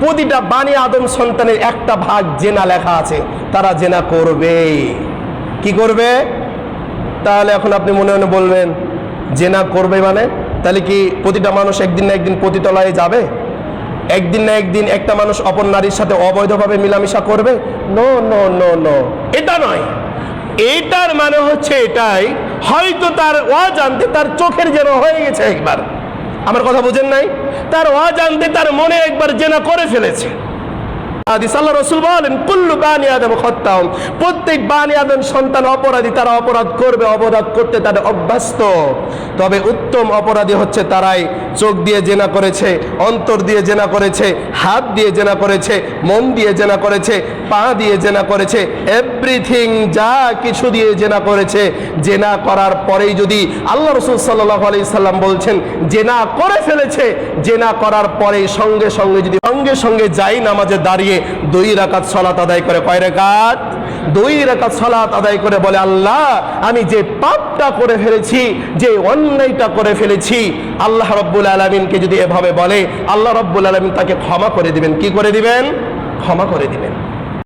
প্রতিটা বাণী আদম সন্তানের একটা ভাগ জেনা লেখা আছে, তারা জেনা করবে। কি করবে? তাহলে এখন আপনি মনে মনে বলবেন, জেনা করবে মানে? তাহলে কি প্রতিটা মানুষ একদিন না একদিন পতিতলায় যাবে? একদিন না একদিন একটা মানুষ অপর নারীর সাথে অবৈধভাবে মিলামিশা করবে? নো নো নো নো এটা নয়। এইটার মানে হচ্ছে এটাই, হয়তো তার অজান্তে তার চোখের যেন হয়ে গেছে একবার। আমার কথা বোঝেন নাই? তার অজান্তে তার মনে একবার জেনা করে ফেলেছে। হাদিস, আল্লাহ রসুল বলেন, কুল্লু বানি আদম খত্তাম প্রত্যেক বানি আদম সন্তান অপরাধী, তারা অপরাধ করবে, অপরাধ করতে তাদের অভ্যস্ত। তবে উত্তম অপরাধী হচ্ছে তারাই। চোখ দিয়ে জেনা করেছে, অন্তর দিয়ে জেনা করেছে, হাত দিয়ে জেনা করেছে, মন দিয়ে জেনা করেছে, পা দিয়ে জেনা করেছে এভরিথিং যা কিছু দিয়ে জেনা করেছে, জেনা করার পরেই যদি আল্লাহ রসুল সাল্লাহ আলি সাল্লাম বলছেন, জেনা করে ফেলেছে, জেনা করার পরেই সঙ্গে সঙ্গে যদি সঙ্গে সঙ্গে যাই নামাজে দাঁড়িয়ে দুই রাকাত সলাত আদায় করে কয় রেখাত দুই রেখাত সলাত আদায় করে বলে আল্লাহ, আমি যে পাপটা করে ফেলেছি, যে অন্যায়টা করে ফেলেছি, আল্লাহ রব্বুল আলমিনকে যদি এভাবে বলে, আল্লাহ রব্বুল আলমিন তাকে ক্ষমা করে দিবেন। কি করে দিবেন? ক্ষমা করে দিবেন।